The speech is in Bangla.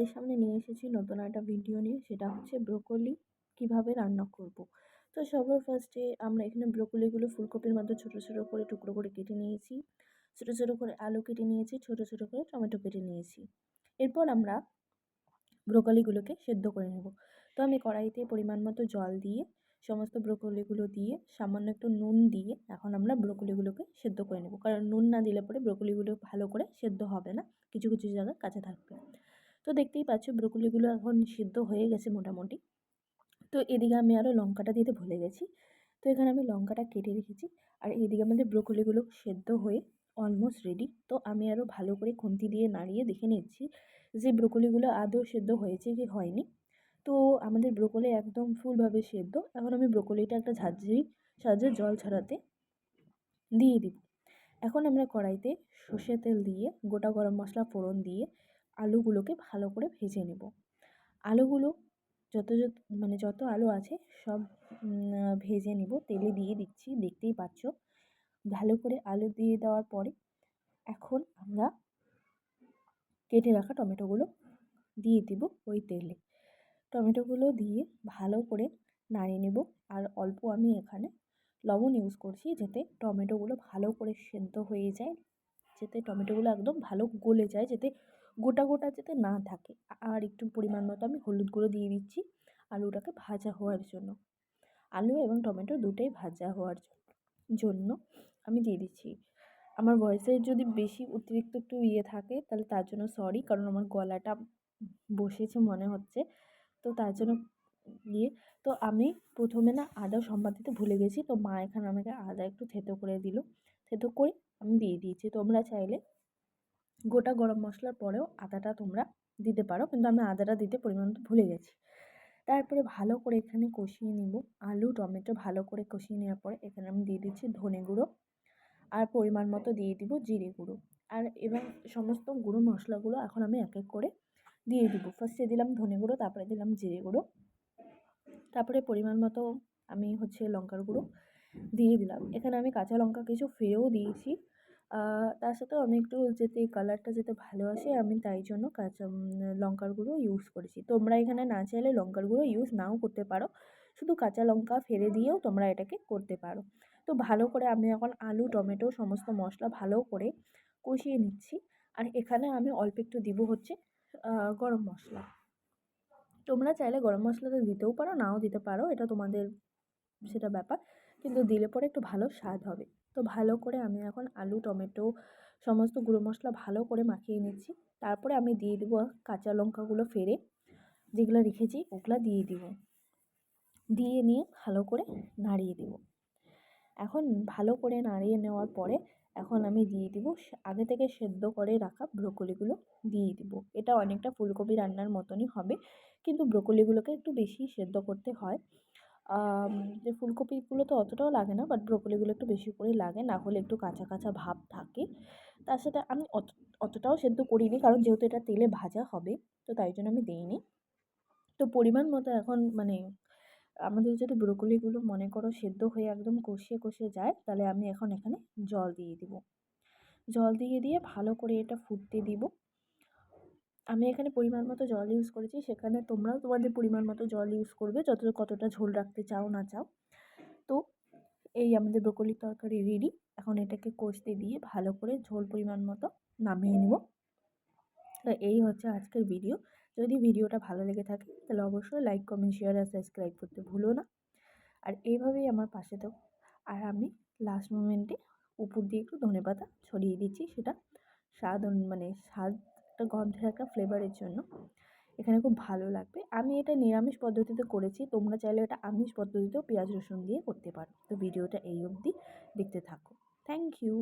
এসেছি নতুন একটা ভিডিও নিয়ে, সেটা হচ্ছে ব্রোকলি কীভাবে রান্না করব। তো সবার ফার্স্টে আমরা এখানে ব্রোকলিগুলো ফুলকপির মতো ছোটো ছোটো করে টুকরো করে কেটে নিয়েছি। ছোটো ছোটো করে আলু কেটে নিয়েছি, ছোটো ছোটো করে টমেটো কেটে নিয়েছি। এরপর আমরা ব্রোকলিগুলোকে সেদ্ধ করে নেব। তো আমি কড়াইতে পরিমাণ মতো জল দিয়ে, সমস্ত ব্রোকলিগুলো দিয়ে, সামান্য একটু নুন দিয়ে এখন আমরা ব্রোকলিগুলোকে সেদ্ধ করে নেব। কারণ নুন না দিলে পরে ব্রোকলিগুলো ভালো করে সেদ্ধ হবে না, কিছু কিছু জায়গায় কাঁচা থাকবে। তো দেখতেই পাচ্ছ ব্রোকলিগুলো এখন সিদ্ধ হয়ে গেছে মোটামুটি। তো এদিকে আমি আরও লঙ্কাটা দিতে ভুলে গেছি। তো এখানে আমি লঙ্কাটা কেটে রেখেছি। আর এদিকে আমাদের ব্রোকলিগুলো সেদ্ধ হয়ে অলমোস্ট রেডি তো আমি আরও ভালো করে খুন্তি দিয়ে নাড়িয়ে দেখে নিচ্ছি যে ব্রোকলিগুলো আদৌ সেদ্ধ হয়েছে কি হয়নি। তো আমাদের ব্রোকলি একদম ফুলভাবে সেদ্ধ। এখন আমি ব্রোকলিটা একটা ঝাঁঝরি সাহায্যে জল ছড়াতে দিয়ে দিব। এখন আমরা কড়াইতে সর্ষে তেল দিয়ে গোটা গরম মশলা ফোড়ন দিয়ে আলুগুলোকে ভালো করে ভেজে নেব। আলুগুলো যত যত মানে যত আলু আছে সব ভেজে নেব। তেলে দিয়ে দিচ্ছি, দেখতেই পাচ্ছ। ভালো করে আলু দিয়ে দেওয়ার পরে এখন আমরা কেটে রাখা টমেটোগুলো দিয়ে দেব ওই তেলে। টমেটোগুলো দিয়ে ভালো করে নাড়িয়ে নেব। আর অল্প আমি এখানে লবণ ইউজ করছি যাতে টমেটোগুলো ভালো করে সেদ্ধ হয়ে যায়, যাতে টমেটোগুলো একদম ভালো গলে যায়, যাতে গোটা গোটা যাতে না থাকে। আর একটু পরিমাণ মতো আমি হলুদ গুঁড়ো দিয়ে দিচ্ছি আলুটাকে ভাজা হওয়ার জন্য। আলু এবং টমেটো দুটোই ভাজা হওয়ার জন্য আমি দিয়ে দিচ্ছি। আমার ভয়েসের যদি বেশি অতিরিক্ত একটু ইয়ে থাকে তাহলে তার জন্য সরি কারণ আমার গলাটা বসেছে মনে হচ্ছে। তো তার জন্য ইয়ে তো আমি প্রথমে না আদা সম্বাদ দিতে ভুলে গেছি। তো মা এখানে আমাকে আদা একটু থেতো করে দিল। থেতো করে আমি দিয়ে দিয়েছি। তোমরা চাইলে গোটা গরম মশলার পরেও আদাটা তোমরা দিতে পারো। কিন্তু আমি আদাটা দিতে পরিমাণ ভুলে গেছি। তারপরে ভালো করে এখানে কষিয়ে নিব। আলু, টমেটো ভালো করে কষিয়ে নেওয়ার পরে এখানে আমি দিয়ে দিচ্ছি ধনে গুঁড়ো আর পরিমাণ মতো দিয়ে দিব জিরে গুঁড়ো। আর এবার সমস্ত গুঁড়ো মশলাগুলো এখন আমি এক এক করে দিয়ে দিব। ফার্স্টে দিলাম ধনে গুঁড়ো, তারপরে দিলাম জিরে গুঁড়ো। তারপরে পরিমাণ মতো আমি হচ্ছে লঙ্কার গুঁড়ো দিয়ে দিলাম। এখানে আমি কাঁচা লঙ্কা কিছু ফেরেও দিয়েছি। তার সাথেও আমি একটু যাতে কালারটা যাতে ভালো আসে আমি তাই জন্য কাঁচা লঙ্কার গুঁড়ো ইউজ করেছি। তোমরা এখানে না চাইলে লঙ্কার গুঁড়ো ইউজ নাও করতে পারো। শুধু কাঁচা লঙ্কা ফেলে দিয়েও তোমরা এটাকে করতে পারো। তো ভালো করে আমি এখন আলু, টমেটো সমস্ত মশলা ভালো করে কষিয়ে নিচ্ছি। আর এখানে আমি অল্প একটু দিব হচ্ছে গরম মশলা। তোমরা চাইলে গরম মশলাটা দিতেও পারো, নাও দিতে পারো, এটা তোমাদের, সেটা ব্যাপার। কিন্তু দিলে পরে একটু ভালো স্বাদ হবে। তো ভালো করে আমি এখন আলু, টমেটো সমস্ত গুঁড়ো মশলা ভালো করে মাখিয়ে নিচ্ছি। তারপরে আমি দিয়ে দেবো কাঁচা লঙ্কাগুলো ফেরে যেগুলো রেখেছি ওগুলো দিয়ে দিব। দিয়ে নিয়ে ভালো করে নাড়িয়ে দেব। এখন ভালো করে নাড়িয়ে নেওয়ার পরে এখন আমি দিয়ে দিব আগে থেকে সেদ্ধ করে রাখা ব্রোকলিগুলো দিয়ে দিব। এটা অনেকটা ফুলকপি রান্নার মতনই হবে, কিন্তু ব্রোকলিগুলোকে একটু বেশি সেদ্ধ করতে হয়। যে ফুলকপিগুলো তো অতটাও লাগে না বাট ব্রোকলিগুলো একটু বেশি করেই লাগে, না হলে একটু কাঁচা কাঁচা ভাব থাকে। তার সাথে আমি অত, অতটাও সেদ্ধ করিনি, কারণ যেহেতু এটা তেলে ভাজা হবে, তো তাই জন্য আমি দিইনি। তো পরিমাণ মতো এখন মানে আমাদের যদি ব্রোকলিগুলো মনে করো সেদ্ধ হয়ে একদম কষিয়ে কষিয়ে যায়, তাহলে আমি এখন এখানে জল দিয়ে দিব। জল দিয়ে দিয়ে ভালো করে এটা ফুটতে দিব। আমি এখানে পরিমাণ মতো জল ইউজ করেছি। সেখানে তোমরাও তোমাদের পরিমাণ মতো জল ইউজ করবে, যত কতটা ঝোল রাখতে চাও না চাও। তো, এই আমাদের ব্রোকলির তরকারি রেডি এখন এটাকে কষতে দিয়ে ভালো করে ঝোল পরিমাণ মতো নামিয়ে নেব। তো এই হচ্ছে আজকের ভিডিও যদি ভিডিওটা ভালো লেগে থাকে, তাহলে অবশ্যই লাইক কমেন্ট শেয়ার আর সাবস্ক্রাইব করতে ভুলো না। আর এইভাবেই আমার পাশে তো আর আমি লাস্ট মোমেন্টে উপর দিয়ে একটু ধনে পাতা ছড়িয়ে দিচ্ছি, সেটা স্বাদ মানে স্বাদ একটা গন্ধের একটা ফ্লেভারের জন্য। এখানে খুব ভালো লাগবে। আমি এটা নিরামিষ পদ্ধতিতে করেছি। তোমরা চাইলে এটা আমিষ পদ্ধতিতেও পেঁয়াজ রসুন দিয়ে করতে পারো। তো ভিডিওটা এই অবধি। দেখতে থাকো। Thank you